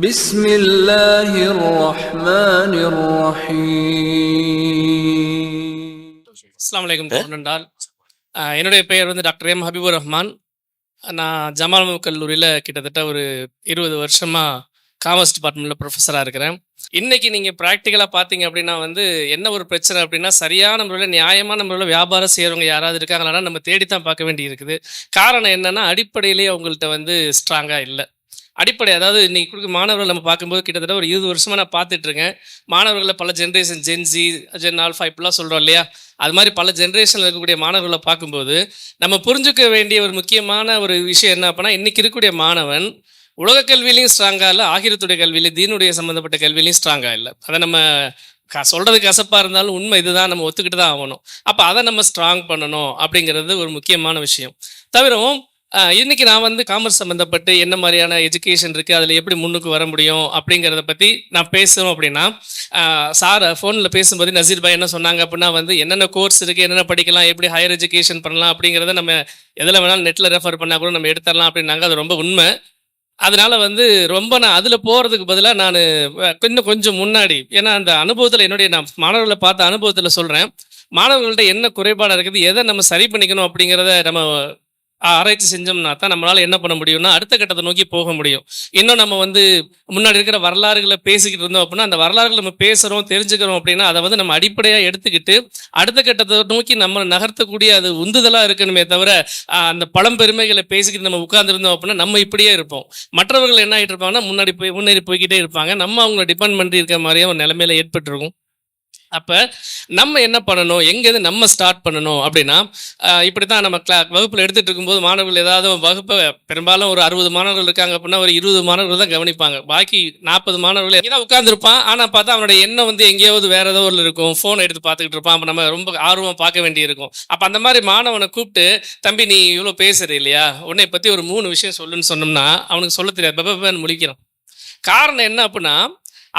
بسم الله الرحمن الرحيم அஸ்லாம் வலைக்கம் நண்டால் என்னுடைய பெயர் வந்து டாக்டர் எம் ஹபீபுர் ரஹ்மான் நான் ஜமால் முகமது கல்லூரியில் கிட்டத்தட்ட ஒரு இருபது வருஷமாக காமர்ஸ் டிபார்ட்மெண்ட்டில் ப்ரொஃபஸராக இருக்கிறேன் இன்னைக்கு நீங்கள் ப்ராக்டிக்கலாக பார்த்தீங்க அப்படின்னா வந்து என்ன ஒரு பிரச்சனை அப்படின்னா சரியான முறையில் நியாயமான முறையில் வியாபாரம் செய்கிறவங்க யாராவது இருக்காங்களான்னா நம்ம தேடி தான் பார்க்க வேண்டி இருக்குது காரணம் என்னன்னா அடிப்படையிலேயே அவங்கள்ட்ட வந்து ஸ்ட்ராங்காக இல்லை அடிப்படை அதாவது இன்றைக்கி கொடுக்க மாணவர்கள் நம்ம பார்க்கும்போது கிட்டத்தட்ட ஒரு இருபது வருஷமாக நான் பார்த்துட்ருக்கேன். மாணவர்களை பல ஜென்ரேஷன் ஜென்ஜி ஜென் ஆல்ஃபா இப்படிலாம் சொல்கிறோம் இல்லையா? அது மாதிரி பல ஜென்ரேஷனில் இருக்கக்கூடிய மாணவர்களை பார்க்கும்போது நம்ம புரிஞ்சுக்க வேண்டிய ஒரு முக்கியமான ஒரு விஷயம் என்ன அப்படின்னா இன்றைக்கி இருக்கக்கூடிய மாணவன் உலக கல்வியிலையும் ஸ்ட்ராங்காக இல்லை ஆகிரத்துடைய கல்வியிலையும் தீனுடைய சம்மந்தப்பட்ட கல்வியிலையும் ஸ்ட்ராங்காக இல்லை. அதை நம்ம க சொல்கிறதுக்கு கசப்பாக இருந்தாலும் உண்மை இதுதான் நம்ம ஒத்துக்கிட்டு தான் ஆகணும். அப்போ அதை நம்ம ஸ்ட்ராங் பண்ணணும் அப்படிங்கிறது ஒரு முக்கியமான விஷயம். தவிரவும் இன்னைக்கு நான் வந்து காமர்ஸ் சம்மந்தப்பட்டு என்ன மாதிரியான எஜுகேஷன் இருக்குது அதில் எப்படி முன்னுக்கு வர முடியும் அப்படிங்கிறத பற்றி நான் பேசணும் அப்படின்னா சார் ஃபோனில் பேசும்போது நசீர் பாய் என்ன சொன்னாங்க அப்படின்னா வந்து என்னென்ன கோர்ஸ் இருக்குது என்னென்ன படிக்கலாம் எப்படி ஹையர் எஜுகேஷன் பண்ணலாம் அப்படிங்கிறத நம்ம எதில் வேணாலும் நெட்டில் ரெஃபர் பண்ணால் கூட நம்ம எடுத்துடலாம் அப்படின்னாங்க. அது ரொம்ப உண்மை. அதனால வந்து ரொம்ப நான் அதில் போகிறதுக்கு பதிலாக நான் இன்னும் கொஞ்சம் முன்னாடி ஏன்னா அந்த அனுபவத்தில் என்னுடைய நான் மாணவர்களை பார்த்த அனுபவத்தில் சொல்கிறேன் மாணவர்கள்ட்ட என்ன குறைபாடாக இருக்குது எதை நம்ம சரி பண்ணிக்கணும் அப்படிங்கிறத நம்ம ஆராய்ச்சி செஞ்சோம்னா தான் நம்மளால என்ன பண்ண முடியும்னா அடுத்த கட்டத்தை நோக்கி போக முடியும். இன்னும் நம்ம வந்து முன்னாடி இருக்கிற வரலாறுகளை பேசிக்கிட்டு இருந்தோம் அப்படின்னா அந்த வரலாறுகளை நம்ம பேசுகிறோம் தெரிஞ்சுக்கிறோம் அப்படின்னா அதை வந்து நம்ம அடிப்படையாக எடுத்துக்கிட்டு அடுத்த கட்டத்தை நோக்கி நம்ம நகர்த்தக்கூடிய அது உந்துதலாக இருக்கணுமே தவிர அந்த பழம்பெருமைகளை பேசிக்கிட்டு நம்ம உட்கார்ந்துருந்தோம் அப்படின்னா நம்ம இப்படியே இருப்போம். மற்றவர்கள் என்ன ஆகிட்டு இருப்பாங்கன்னா முன்னாடி போய் முன்னேறி போய்கிட்டே இருப்பாங்க. நம்ம அவங்கள டிபெண்ட் பண்ணி இருக்கிற மாதிரியே ஒரு நிலைமையில ஏற்பட்டிருக்கும். அப்போ நம்ம என்ன பண்ணணும் எங்கேருந்து நம்ம ஸ்டார்ட் பண்ணணும் அப்படின்னா இப்படி தான் நம்ம கிளா வகுப்பில் எடுத்துகிட்டு இருக்கும்போது மாணவர்கள் ஏதாவது வகுப்பை பெரும்பாலும் ஒரு அறுபது மாணவர்கள் இருக்காங்க அப்படின்னா ஒரு இருபது மாணவர்கள் தான் கவனிப்பாங்க பாக்கி நாற்பது மாணவர்கள் எங்கே தான் உட்காந்துருப்பான் ஆனால் பார்த்தா அவனோட எண்ணம் வந்து எங்கேயாவது வேற ஏதோ ஒரு இருக்கும் ஃபோனை எடுத்து பார்த்துக்கிட்டு இருப்பான் அப்போ நம்ம ரொம்ப ஆர்வம் பார்க்க வேண்டியிருக்கும் அப்போ அந்த மாதிரி மாணவனை கூப்பிட்டு தம்பி நீ இவ்வளோ பேசுற இல்லையா உன்னை பற்றி ஒரு மூணு விஷயம் சொல்லுன்னு சொன்னோம்னா அவனுக்கு சொல்ல தெரியாது பப்பன்னு முழிக்கிறான் காரணம் என்ன அப்படின்னா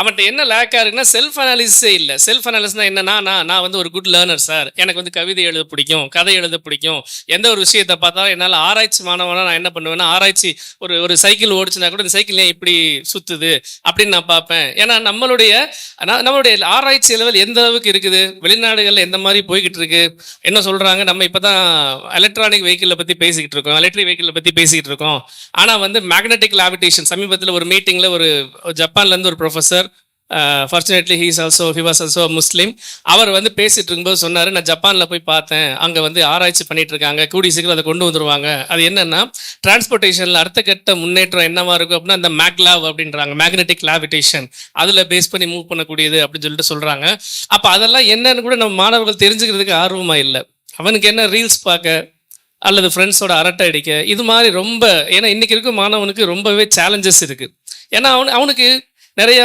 அவன்கிட்ட என்ன லேக்காக இருக்குன்னா செல்ஃப் அனாலிசிஸே இல்லை. செல்ஃப் அனாலிசிஸ்னா என்னன்னா நான் நான் வந்து ஒரு குட் லேர்னர் சார் எனக்கு வந்து கவிதை எழுத பிடிக்கும் கதை எழுத பிடிக்கும். எந்த ஒரு விஷயத்தை பார்த்தாலும் என்னால் ஆராய்ச்சி மாணவனா நான் என்ன பண்ணுவேன்னா ஆராய்ச்சி ஒரு ஒரு சைக்கிள் ஓடிச்சுனா கூட இந்த சைக்கிள் ஏன் இப்படி சுத்துது அப்படின்னு நான் பார்ப்பேன். ஏன்னா நம்மளுடைய நான் நம்மளுடைய ஆராய்ச்சி லெவல் எந்த அளவுக்கு இருக்குது? வெளிநாடுகளில் எந்த மாதிரி போய்கிட்டு இருக்கு? என்ன சொல்றாங்க? நம்ம இப்போ தான் எலக்ட்ரானிக் வெஹிக்கிளை பற்றி பேசிக்கிட்டு இருக்கோம். எலக்ட்ரிக் வெஹிக்கிளை பற்றி பேசிக்கிட்டு இருக்கோம். ஆனால் வந்து மேக்னெட்டிக் லாவிடேஷன் சமீபத்தில் ஒரு மீட்டிங்கில் ஒரு ஜப்பான்லேருந்து ஒரு professor fortunately he's also he was also Muslim அவர் வந்து பேசிட்டு இருக்கும்போது சொன்னார் நான் ஜப்பானில் போய் பார்த்தேன். அங்கே வந்து ஆராய்ச்சி பண்ணிட்டு இருக்காங்க. கூடி சீக்கிரம் அதை கொண்டு வந்துருவாங்க. அது என்னன்னா டிரான்ஸ்போர்ட்டேஷனில் அடுத்த கட்ட முன்னேற்றம் என்னவா இருக்கும் அப்படின்னா அந்த மேக்லாவ் அப்படின்றாங்க. மேக்னெட்டிக் லாவிடேஷன் அதில் பேஸ் பண்ணி மூவ் பண்ணக்கூடியது அப்படின்னு சொல்லிட்டு சொல்கிறாங்க அப்போ அதெல்லாம் என்னன்னு கூட நம்ம மாணவர்கள் தெரிஞ்சுக்கிறதுக்கு ஆர்வமாக இல்லை. அவனுக்கு என்ன ரீல்ஸ் பார்க்க அல்லது ஃப்ரெண்ட்ஸோட அரட்டை அடிக்க இது மாதிரி ரொம்ப ஏன்னா இன்றைக்கி இருக்க மாணவனுக்கு ரொம்பவே சேலஞ்சஸ் இருக்குது ஏன்னா அவனு அவனுக்கு நிறைய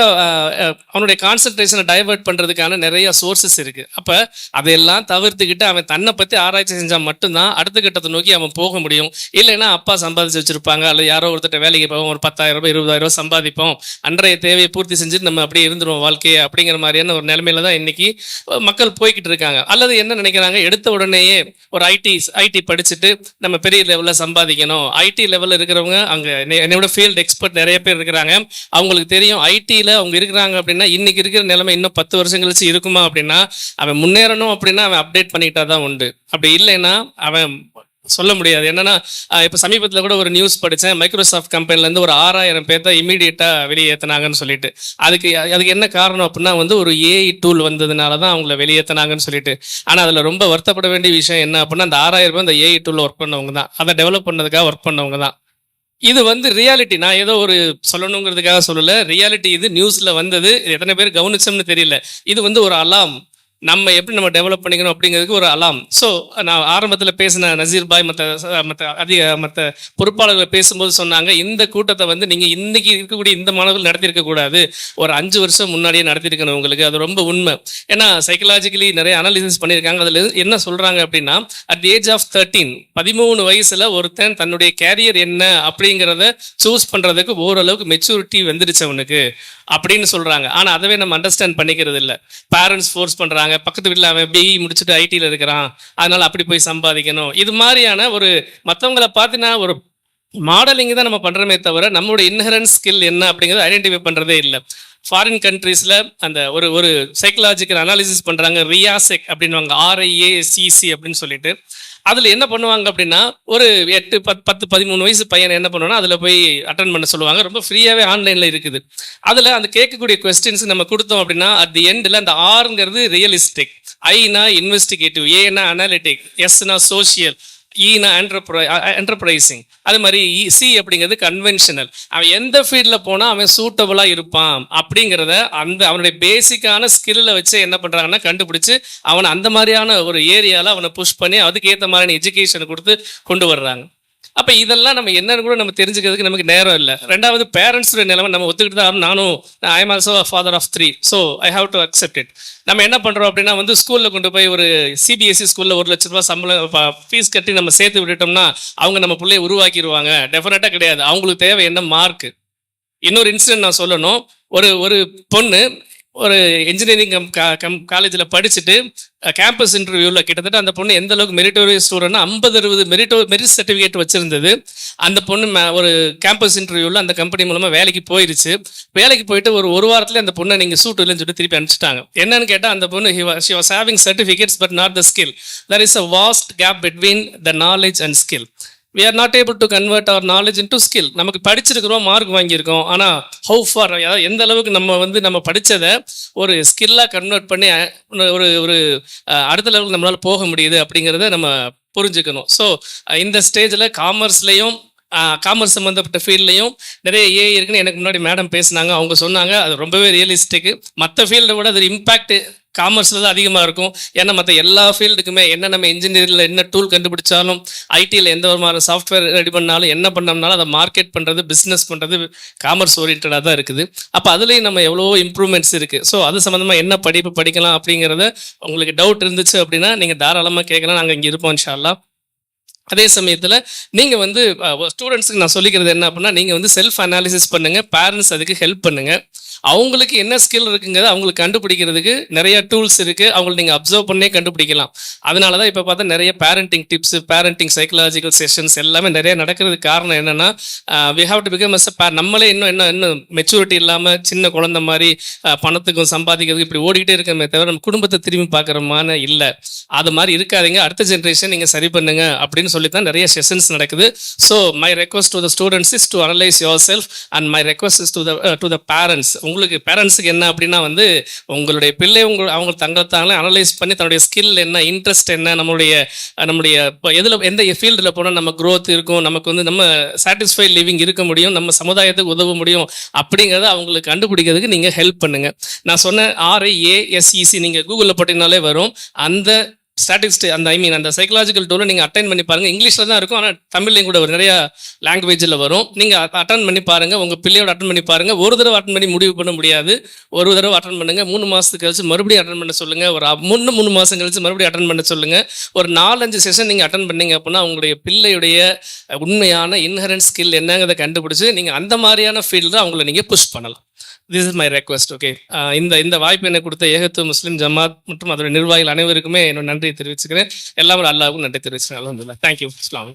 அவனுடைய கான்சென்ட்ரேஷனை டைவர்ட் பண்ணுறதுக்கான நிறைய சோர்சஸ் இருக்குது அப்போ அதையெல்லாம் தவிர்த்துக்கிட்டு அவன் தன்னை பற்றி ஆராய்ச்சி செஞ்சால் மட்டும்தான் அடுத்த கட்டத்தை நோக்கி அவன் போக முடியும். இல்லைன்னா அப்பா சம்பாதிச்சு வச்சுருப்பாங்க. அல்லது யாரோ ஒருத்தட்ட வேலைக்கு போவோம். ஒரு பத்தாயிரம் ரூபாய் இருபதாயிரம் ரூபாய் சம்பாதிப்போம். அன்றைய தேவையை பூர்த்தி செஞ்சுட்டு நம்ம அப்படியே இருந்துருவோம் வாழ்க்கையை அப்படிங்கிற மாதிரியான ஒரு நிலைமையில தான் இன்னைக்கு மக்கள் போய்கிட்டு இருக்காங்க. அல்லது என்ன நினைக்கிறாங்க? எடுத்த உடனேயே ஒரு ஐடி ஐடி படிச்சுட்டு நம்ம பெரிய லெவலில் சம்பாதிக்கணும். ஐடி லெவலில் இருக்கிறவங்க அங்கே என்னோட ஃபீல்டு எக்ஸ்பர்ட் நிறைய பேர் இருக்கிறாங்க. அவங்களுக்கு தெரியும் ஐடியில் அவங்க இருக்கிறாங்க அப்படின்னா இன்னைக்கு இருக்கிற நிலைமை இன்னும் பத்து வருஷம் கழிச்சு இருக்குமா அப்படின்னா அவன் முன்னேறணும் அப்படின்னா அவன் அப்டேட் பண்ணிக்கிட்டா தான் உண்டு. அப்படி இல்லைன்னா அவன் சொல்ல முடியாது. என்னன்னா இப்போ சமீபத்தில் கூட ஒரு நியூஸ் படித்தேன் மைக்ரோசாஃப்ட் கம்பெனிலேருந்து ஒரு ஆறாயிரம் பேர்த்த இமீடியட்டாக வெளியேற்றினாங்கன்னு சொல்லிட்டு. அதுக்கு அதுக்கு என்ன காரணம் அப்படின்னா வந்து ஒரு ஏஐ டூல் வந்ததுனால தான் அவங்கள வெளியேற்றினாங்கன்னு சொல்லிட்டு. ஆனால் அதில் ரொம்ப வருத்தப்பட வேண்டிய விஷயம் என்ன அப்படின்னா அந்த ஆறாயிரம் பேர் அந்த ஏஐ டூலில் ஒர்க் பண்ணவங்க தான். அதை டெவலப் பண்ணதுக்காக ஒர்க் பண்ணவங்க தான். இது வந்து ரியாலிட்டி நான் ஏதோ ஒரு சொல்லணுங்கிறதுக்காக சொல்லல. ரியாலிட்டி இது நியூஸ்ல வந்தது. எத்தனை பேர் கவனிச்சோம்னு தெரியல. இது வந்து ஒரு அலாம் நம்ம எப்படி நம்ம டெவலப் பண்ணிக்கணும் அப்படிங்கிறதுக்கு ஒரு அலாம் ஸோ நான் ஆரம்பத்தில் பேசின நசீர் பாய் மற்ற மற்ற அதிக மற்ற பொறுப்பாளர்கள் பேசும்போது சொன்னாங்க இந்த கூட்டத்தை வந்து நீங்கள் இன்றைக்கி இருக்கக்கூடிய இந்த மாணவர்கள் நடத்தியிருக்கக்கூடாது ஒரு அஞ்சு வருஷம் முன்னாடியே நடத்திருக்கணும் உங்களுக்கு. அது ரொம்ப உண்மை. ஏன்னா சைக்கலாஜிக்கலி நிறைய அனாலிசிஸ் பண்ணியிருக்காங்க. அதில் என்ன சொல்கிறாங்க அப்படின்னா அட் ஏஜ் ஆஃப் தேர்ட்டீன் பதிமூணு வயசில் ஒருத்தன் தன்னுடைய கேரியர் என்ன அப்படிங்கிறத சூஸ் பண்ணுறதுக்கு ஓரளவுக்கு மெச்சூரிட்டி வந்துடுச்சு அவனுக்கு. அப்படின்னு சொல்கிறாங்க ஆனால் அதவே நம்ம அண்டர்ஸ்டாண்ட் பண்ணிக்கிறது இல்லை பேரண்ட்ஸ் ஃபோர்ஸ் இருக்கிறாங்க பக்கத்து வீட்டில் அவன் பிஇ முடிச்சுட்டு ஐடியில் இருக்கிறான். அதனால அப்படி போய் சம்பாதிக்கணும். இது மாதிரியான ஒரு மற்றவங்களை பார்த்து ஒரு மாடலிங் தான் நம்ம பண்ணுறமே தவிர நம்மளோட இன்ஹரன்ஸ் ஸ்கில் என்ன அப்படிங்கிறத ஐடென்டிஃபை பண்ணுறதே இல்லை. ஃபாரின் கண்ட்ரீஸில் அந்த ஒரு ஒரு சைக்கலாஜிக்கல் அனாலிசிஸ் பண்ணுறாங்க ரியாசெக் அப்படின்வாங்க ஆர்ஐஏ சிசி அப்படின்னு சொல்லிட்டு. அதில் என்ன பண்ணுவாங்க அப்படின்னா ஒரு எட்டு பத்து பத்து பதிமூணு வயசு பையன் என்ன பண்ணுவானா அதில் போய் அட்டன் பண்ண சொல்லுவாங்க. ரொம்ப ஃப்ரீயாகவே ஆன்லைனில் இருக்குது. அதில் அந்த கேட்கக்கூடிய கொஸ்டின்ஸ் நம்ம கொடுத்தோம் அப்படின்னா அட் தி எண்டில் அந்த ஆறுங்கிறது ரியலிஸ்டிக் ஐனா இன்வெஸ்டிகேட்டிவ் ஏனா அனாலிட்டிக் எஸ்னா சோஷியல் ஈனா என்டர்ப்ரை என்டர்பிரைசிங் அது மாதிரி e, சி அப்படிங்கிறது கன்வென்ஷனல் அவன் எந்த ஃபீல்டில் போனால் அவன் சூட்டபுளாக இருப்பான் அப்படிங்கிறத அந்த அவனுடைய பேசிக்கான ஸ்கில்ல வச்சு என்ன பண்ணுறாங்கன்னா கண்டுபிடிச்சு அவனை அந்த மாதிரியான ஒரு ஏரியாவில் அவனை புஷ் பண்ணி அதுக்கேற்ற மாதிரியான எஜுகேஷனை கொடுத்து கொண்டு வர்றாங்க. அப்போ இதெல்லாம் நம்ம என்னன்னு கூட நம்ம தெரிஞ்சுக்கிறதுக்கு நமக்கு நேரம் இல்லை. ரெண்டாவது பேரண்ட்ஸோட நிலைமை நம்ம ஒத்துக்கிட்டு தான் ஆகணும். நானும் I am also father of three so I have to accept it நம்ம என்ன பண்ணுறோம் அப்படின்னா வந்து ஸ்கூலில் கொண்டு போய் ஒரு சிபிஎஸ்சி ஸ்கூலில் ஒரு லட்ச ரூபாய் சம்பளம் ஃபீஸ் கட்டி நம்ம சேர்த்து விட்டுட்டோம்னா அவங்க நம்ம பிள்ளைய உருவாக்கிடுவாங்க டெஃபினட்டாக கிடையாது. அவங்களுக்கு தேவை என்ன? மார்க் இன்னொரு இன்சிடென்ட் நான் சொல்லணும். ஒரு ஒரு பொண்ணு ஒரு இன்ஜினியரிங் கம் காலேஜில் படிச்சுட்டு கேம்பஸ் இன்டர்வியூவில் கிட்டத்தட்ட அந்த பொண்ணு எந்த அளவுக்கு மெரிட்டோரியஸ் ஸ்டூடெண்ட்னா ஐம்பது அறுபது மெரிட்டோ மெரிட் சர்டிஃபிகேட் வச்சிருந்தது. அந்த பொண்ணு மே- ஒரு கேம்பஸ் இன்டர்வியூவில் அந்த கம்பெனி மூலமாக வேலைக்கு போயிருச்சு. வேலைக்கு போயிட்டு ஒரு ஒரு வாரத்தில் அந்த பொண்ணை நீங்கள் சூட் இல்லைன்னு சொல்லிட்டு திருப்பி அனுப்பிச்சிட்டாங்க. என்னன்னு கேட்டால் அந்த பொண்ணு she was having certificates but not the skill there is a vast gap between the knowledge and skill we are not able to convert our knowledge into skill நமக்கு படிச்சிருக்கிறோம் மார்க் வாங்கியிருக்கோம். ஆனால் ஹவு ஃபார் அதாவது எந்த அளவுக்கு நம்ம வந்து நம்ம படித்ததை ஒரு ஸ்கில்லாக கன்வெர்ட் பண்ணி ஒரு ஒரு அடுத்த லெவலுக்கு நம்மளால் போக முடியுது அப்படிங்கிறத நம்ம புரிஞ்சுக்கணும். ஸோ இந்த ஸ்டேஜில் காமர்ஸ்லேயும் காமர்ஸ் சம்மந்தப்பட்ட ஃபீல்ட்லையும் நிறைய ஏ இருக்குன்னு எனக்கு முன்னாடி மேடம் பேசினாங்க. அவங்க சொன்னாங்க அது ரொம்பவே ரியலிஸ்டிக்கு மற்ற ஃபீல்டை விட அது இம்பேக்ட் காமர்ஸில் தான் அதிகமாக இருக்கும். ஏன்னா மற்ற எல்லா ஃபீல்டுக்குமே என்ன நம்ம இன்ஜினியரிங்கில் என்ன டூல் கண்டுபிடிச்சாலும் ஐடியில் எந்த ஒரு மாதிரி சாஃப்ட்வேர் ரெடி பண்ணாலும் என்ன பண்ணோம்னாலும் அதை மார்க்கெட் பண்ணுறது பிஸ்னஸ் பண்ணுறது காமர்ஸ் ஓரியன்டாக தான் இருக்குது. அப்போ அதுலேயும் நம்ம எவ்வளோ இம்ப்ரூவ்மெண்ட்ஸ் இருக்குது ஸோ அது சம்மந்தமாக என்ன படிப்பு படிக்கலாம் அப்படிங்கிறத உங்களுக்கு டவுட் இருந்துச்சு அப்படின்னா நீங்கள் தாராளமாக கேட்கலாம் நாங்கள் இங்கே இருப்போம் இன்ஷா அதே சமயத்தில் நீங்கள் வந்து ஸ்டூடெண்ட்ஸுக்கு நான் சொல்லிக்கிறது என்ன அப்படின்னா நீங்கள் வந்து செல்ஃப் அனாலிசிஸ் பண்ணுங்கள் பேரண்ட்ஸ் அதுக்கு ஹெல்ப் பண்ணுங்கள் அவங்களுக்கு என்ன ஸ்கில் இருக்குங்கிறத அவங்களுக்கு கண்டுபிடிக்கிறதுக்கு நிறைய டூல்ஸ் இருக்குது அவங்களை நீங்கள் அப்சர்வ் பண்ணே கண்டுபிடிக்கலாம். அதனால தான் இப்போ பார்த்தா நிறைய parenting tips parenting psychological sessions எல்லாமே நிறைய நடக்கிறதுக்கு காரணம் என்னென்னா we have to become as நம்மளே இன்னும் என்ன இன்னும் மெச்சூரிட்டி இல்லாமல் சின்ன குழந்தை மாதிரி பணத்துக்கும் சம்பாதிக்கிறதுக்கு இப்படி ஓடிக்கிட்டே இருக்கமே தவிர நம்ம குடும்பத்தை திரும்பி பார்க்குறமான இல்லை. அது மாதிரி இருக்காதீங்க. அடுத்த ஜென்ரேஷன் நீங்கள் சரி பண்ணுங்க அப்படின்னு சொல்லி தான் நிறைய செஷன்ஸ் நடக்குது. So my request to the students is to analyse yourself and my request is to the to the parents உங்களுக்கு பேரண்ட்ஸுக்கு என்ன அப்படின்னா வந்து உங்களுடைய பிள்ளை உங்க அவங்க தங்கத்தாங்களே அனலைஸ் பண்ணி தன்னுடைய ஸ்கில் என்ன இன்ட்ரெஸ்ட் என்ன நம்மளுடைய நம்முடைய இப்போ எதில் எந்த ஃபீல்டில் போனால் நம்ம க்ரோத் இருக்கும் நமக்கு வந்து நம்ம சாட்டிஸ்ஃபைட் லிவிங் இருக்க முடியும் நம்ம சமுதாயத்துக்கு உதவ முடியும் அப்படிங்கிறத அவங்களுக்கு கண்டுபிடிக்கிறதுக்கு நீங்கள் ஹெல்ப் பண்ணுங்கள் நான் சொன்ன ஆர்ஐஏஎஸ்இசி நீங்கள் கூகுளில் போட்டிங்கனாலே வரும். அந்த ஸ்டாட்டிஸ்ட் அந்த ஐ மீன் அந்த சைக்கலாஜிக்கல் டூலை நீங்கள் அட்டன் பண்ணி பாருங்கள் இங்கிலீஷில் தான் இருக்கும் ஆனால் தமிழ்லையும் கூட நிறையா நிறைய லாங்குவேஜில் வரும். நீங்கள் அட்டன் பண்ணி பாருங்கள் உங்கள் பிள்ளையோட அட்டன் பண்ணி பாருங்கள் ஒரு தடவை அட்டன் பண்ணி முடிவு பண்ண முடியாது. ஒரு தடவை அட்டன் பண்ணுங்கள் மூணு மாதத்துக்கு கழிச்சு மறுபடியும் அட்டன் பண்ண சொல்லுங்கள் ஒரு முன்னு மூணு மூணு மாதம் கழிச்சு மறுபடியும் அட்டன் பண்ண சொல்லுங்கள் ஒரு நாலஞ்சு செஷன் நீங்கள் அட்டன் பண்ணீங்க அப்படின்னா உங்களுடைய பிள்ளையுடைய உண்மையான இன்ஹரன்ட் ஸ்கில் என்னங்கிறத கண்டுபிடிச்சி நீங்கள் அந்த மாதிரியான ஃபீல்டில் அவங்கள நீங்கள் புஷ் பண்ணலாம். This is my request okay இந்த இந்த வாய்ப்பு எனக்கு கொடுத்த ஏகத்து முஸ்லீம் ஜமாத் மற்றும் அதோட நிர்வாகிகள் அனைவருக்குமே என்னோட நன்றியை தெரிவிச்சுக்கிறேன். எல்லாரும் அல்லாவுக்கும் நன்றி தெரிவிச்சுக்கிறேன். அலமதுல்லா தேங்க்யூ இஸ்லாம்